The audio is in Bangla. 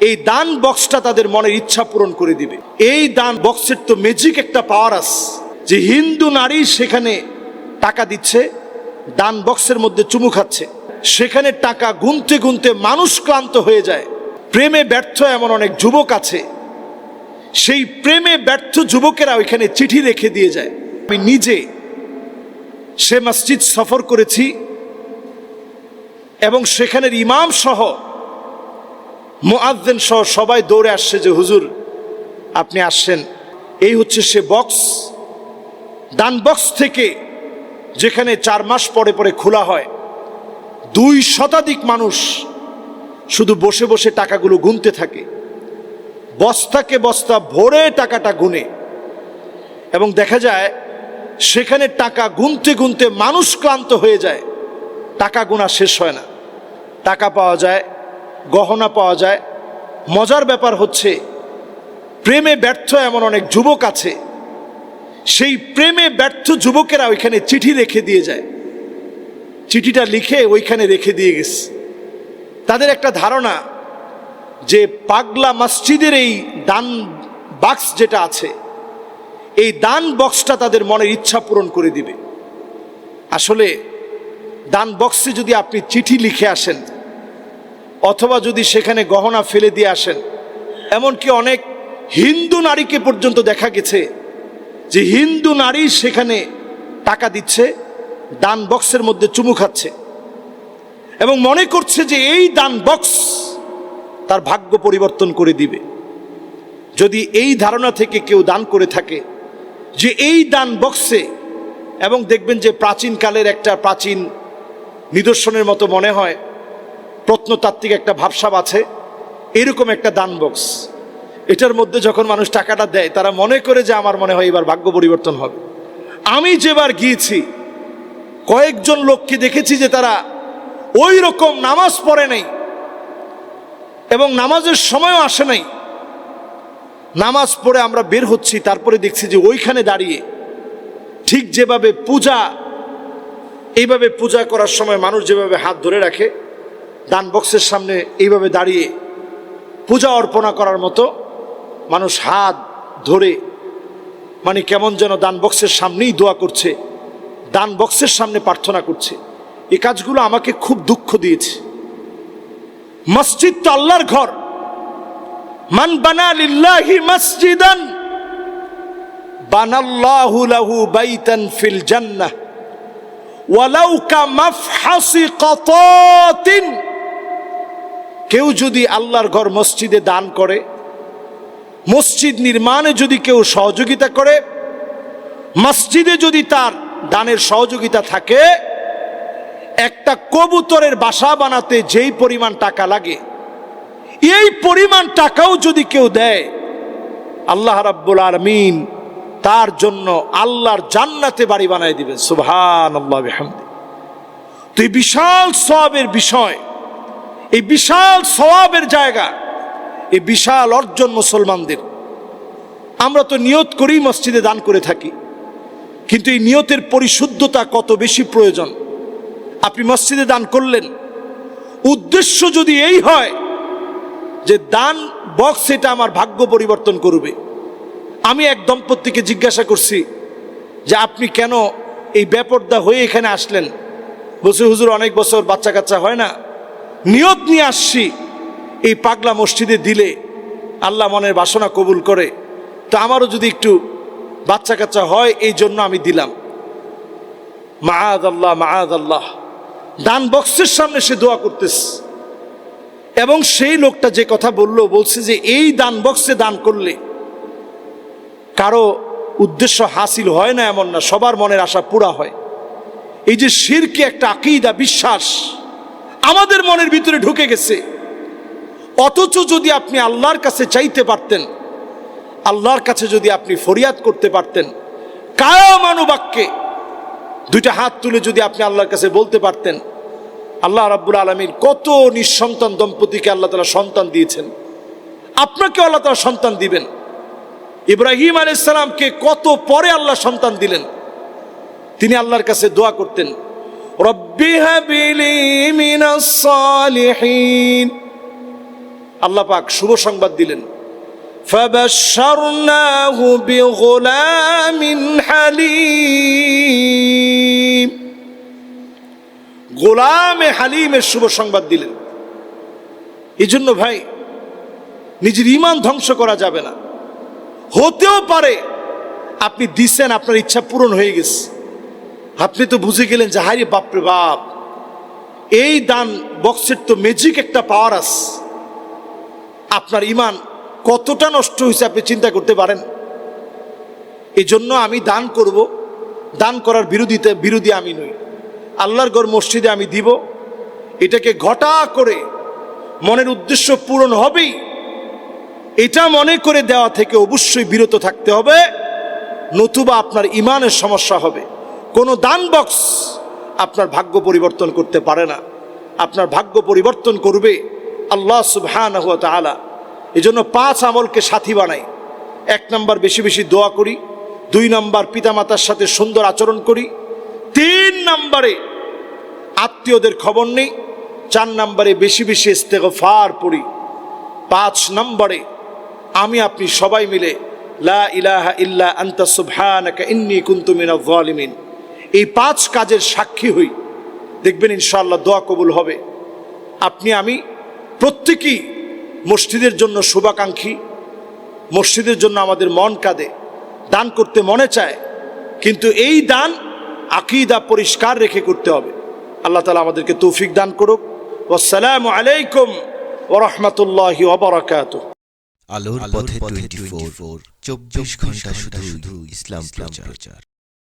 এই দান বক্সটা তাদের মনের ইচ্ছা পূরণ করে দিবে। এই দান বক্সের তো ম্যাজিক একটা পাওয়ার আস যে হিন্দু নারী সেখানে টাকা দিচ্ছে, দান বক্সের মধ্যে চুমু খাচ্ছে। সেখানে টাকা গুনতে গুনতে মানুষ ক্লান্ত হয়ে যায়। প্রেমে ব্যর্থ এমন অনেক যুবক আছে। সেই প্রেমে ব্যর্থ যুবকেরা ওইখানে চিঠি রেখে দিয়ে যায়। আমি নিজে সে মসজিদ সফর করেছি এবং সেখানের ইমাম সহ মুআদ্দিন সহ সবাই দৌড়ে আসছে যে, হুজুর, আপনি আসছেন। এই হচ্ছে সে বক্স দান বক্স থেকে যেখানে চার মাস পরে পরে খোলা হয়, দুই শতাধিক মানুষ শুধু বসে বসে টাকাগুলো গুনতে থাকে। বস্তাকে বস্তা ভরে টাকাটা গুনে। এবং দেখা যায়, সেখানে টাকা গুনতে গুনতে মানুষ ক্লান্ত হয়ে যায়। টাকা গোনা শেষ হয় না। টাকা পাওয়া যায় গহনা পাওয়া যায়। মজার ব্যাপার হচ্ছে, প্রেমে ব্যর্থ এমন অনেক যুবক আছে। সেই প্রেমে ব্যর্থ যুবকেরা ওইখানে চিঠি রেখে দিয়ে যায়। চিঠিটা লিখে ওইখানে রেখে দিয়ে গেছে। তাদের একটা ধারণা যে পাগলা মসজিদের এই দান বাক্স যেটা আছে, এই দান বক্সটা তাদের মনের ইচ্ছা পূরণ করে দিবে। আসলে দান বক্সে যদি আপনি চিঠি লিখে আসেন অথবা যদি সেখানে গহনা ফেলে দিয়ে আসেন, এমনকি অনেক হিন্দু নারীকে পর্যন্ত দেখা গেছে যে হিন্দু নারী সেখানে টাকা দিচ্ছে, দান বক্সের মধ্যে চুমু খাচ্ছে এবং মনে করছে যে এই দান বক্স তার ভাগ্য পরিবর্তন করে দিবে। যদি এই ধারণা থেকে কেউ দান করে থাকে যে এই দান বক্সে এবং দেখবেন যে প্রাচীনকালের একটা প্রাচীন নিদর্শনের মতো মনে হয় প্রত্নতাত্ত্বিক একটা ভাবসাব আছে, এরকম একটা দান বক্স এটার মধ্যে যখন মানুষ টাকাটা দেয়, তারা মনে করে যে আমার মনে হয় এবার ভাগ্য পরিবর্তন হবে। আমি যেবার গিয়েছি, কয়েকজন লোককে দেখেছি যে তারা ওই রকম নামাজ পড়ে নাই এবং নামাজের সময়ও আসে নাই। নামাজ পড়ে আমরা বের হচ্ছি, তারপরে দেখছি যে ওইখানে দাঁড়িয়ে ঠিক যেভাবে পূজা, এইভাবে পূজা করার সময় মানুষ যেভাবে হাত ধরে রাখে দান বক্সের সামনে এইভাবে দাঁড়িয়ে পূজা অর্পণা করার মতো মানুষ হাত ধরে মানে কেমন যেন দান বক্সের সামনেই দোয়া করছে দান বক্সের সামনে প্রার্থনা করছে। এ কাজগুলো আমাকে খুব দুঃখ দিয়েছে। মসজিদ তো আল্লাহর ঘর। মান বানা লিল্লাহি মসজিদান, বানাল্লাহু লাহু বাইতান ফিল জান্নাহ, ওয়ালাউ কা মাফহাসি কতাতিন। কেউ যদি আল্লাহর ঘর মসজিদে দান করে, মসজিদ নির্মাণে যদি কেউ সহযোগিতা করে, মসজিদে যদি তার দানের সহযোগিতা থাকে, একটা কবুতরের বাসা বানাতে যেই পরিমাণ টাকা লাগে, এই পরিমাণ টাকাও যদি কেউ দেয়, আল্লাহ রাব্বুল আলমিন তার জন্য আল্লাহর জান্নাতে বাড়ি বানায় দিবেন। সুবহান আল্লাহ বিহামদি। তো বিশাল সবের বিষয় এই বিশাল সওয়াবের জায়গা, এই বিশাল অর্জন মুসলমানদের। আমরা তো নিয়ত করেই মসজিদে দান করে থাকি, কিন্তু এই নিয়তের পরিশুদ্ধতা কত বেশি প্রয়োজন। আপনি মসজিদে দান করলেন। উদ্দেশ্য যদি এই হয় যে দান বক্স এটা আমার ভাগ্য পরিবর্তন করবে। আমি এক দম্পতিকে জিজ্ঞাসা করছি যে আপনি কেন এই ব্যাপারদা হয়ে এখানে আসলেন? বলছে, হুজুর, অনেক বছর বাচ্চা কাচ্চা হয় না। নিয়ত নিয়ে আসছি। এই পাগলা মসজিদে দিলে আল্লাহ মনের বাসনা কবুল করে। তো আমারও যদি একটু বাচ্চা কাচ্চা হয়, এই জন্য আমি দিলাম। মাহাদ আল্লাহ মাহাদ আল্লাহ দান বক্সের সামনে সে দোয়া করতেছে। এবং সেই লোকটা যে কথা বলল, বলছে যে এই দান বক্সে দান করলে কারও উদ্দেশ্য হাসিল হয় না এমন না, সবার মনের আশা পুরা হয়। এই যে শিরকে একটা আকিদা, বিশ্বাস। আমাদের মনের ভিতরে ঢুকে গেছে। অথচ যদি আপনি আল্লাহর কাছে চাইতে পারতেন, আল্লাহর কাছে যদি আপনি ফরিয়াদ করতে পারতেন কায়ামানুবাক্যে দুইটা হাত তুলে যদি আপনি আল্লাহর কাছে বলতে পারতেন, আল্লাহ রাব্বুল আলমীর কত নিঃসন্তান দম্পতিকে আল্লাহ তালা সন্তান দিয়েছেন। আপনাকে আল্লাহ তালা সন্তান দিবেন। ইব্রাহিম আলাইসালামকে কত পরে আল্লাহ সন্তান দিলেন। তিনি আল্লাহর কাছে দোয়া করতেন। রব্বি হাবিলি মিনাস সালিহিন আল্লাহ পাক শুভ সংবাদ দিলেন فبشرناه بغلام حليم গোলামে হালিমের শুভ সংবাদ দিলেন এই জন্য ভাই নিজের ইমান ধ্বংস করা যাবে না হতেও পারে আপনি দিচ্ছেন আপনার ইচ্ছা পূরণ হয়ে গেছে আপনি তো বুঝে গেলেন যে হারি বাপরে বাপ। এই দান বক্সের তো ম্যাজিক একটা পাওয়ার আস আপনার ইমান কতটা নষ্ট হয়েছে আপনি চিন্তা করতে পারেন? এই জন্য আমি দান করব। দান করার বিরোধিতা, বিরোধী আমি নই। আল্লাহর গড় মসজিদে আমি দিব। এটাকে ঘটা করে মনের উদ্দেশ্য পূরণ হবেই। এটা মনে করে দেওয়া থেকে অবশ্যই বিরত থাকতে হবে। নতুবা আপনার ইমানের সমস্যা হবে। কোনো দান বক্স আপনার ভাগ্য পরিবর্তন করতে পারে না। আপনার ভাগ্য পরিবর্তন করবে আল্লাহ সুবহান তালা এই জন্য পাঁচ আমলকে সাথী বানাই। এক নাম্বার বেশি বেশি দোয়া করি। দুই নাম্বার পিতামাতার সাথে সুন্দর আচরণ করি। তিন নাম্বারে আত্মীয়দের খবর নেই। চার নাম্বারে বেশি বেশি ইস্তেগফার পড়ি। পাঁচ নম্বরে আমি আপনি সবাই মিলে লা ইলাহা ইল্লা আন্তা সুবহানাকা ইন্নী কুনতু জালিমিন। এই পাঁচ কাজের সাক্ষী হই। দেখবেন ইনশাআল্লাহ দোয়া কবুল হবে। আপনি আমি প্রত্যেকেই মসজিদের জন্য শুভাকাঙ্ক্ষী মসজিদের জন্য আমাদের মন কাঁদে দান করতে মনে চায় কিন্তু এই দান আকিদা পরিষ্কার রেখে করতে হবে। আল্লাহ তালা আমাদেরকে তৌফিক দান করুক। আসসালামু আলাইকুম ওরহমতুল্লাহি ওবরাকাতুহ আলোর পথে টোয়েন্টি ফোর চব্বিশ ঘণ্টা শুধু ইসলাম প্রচার।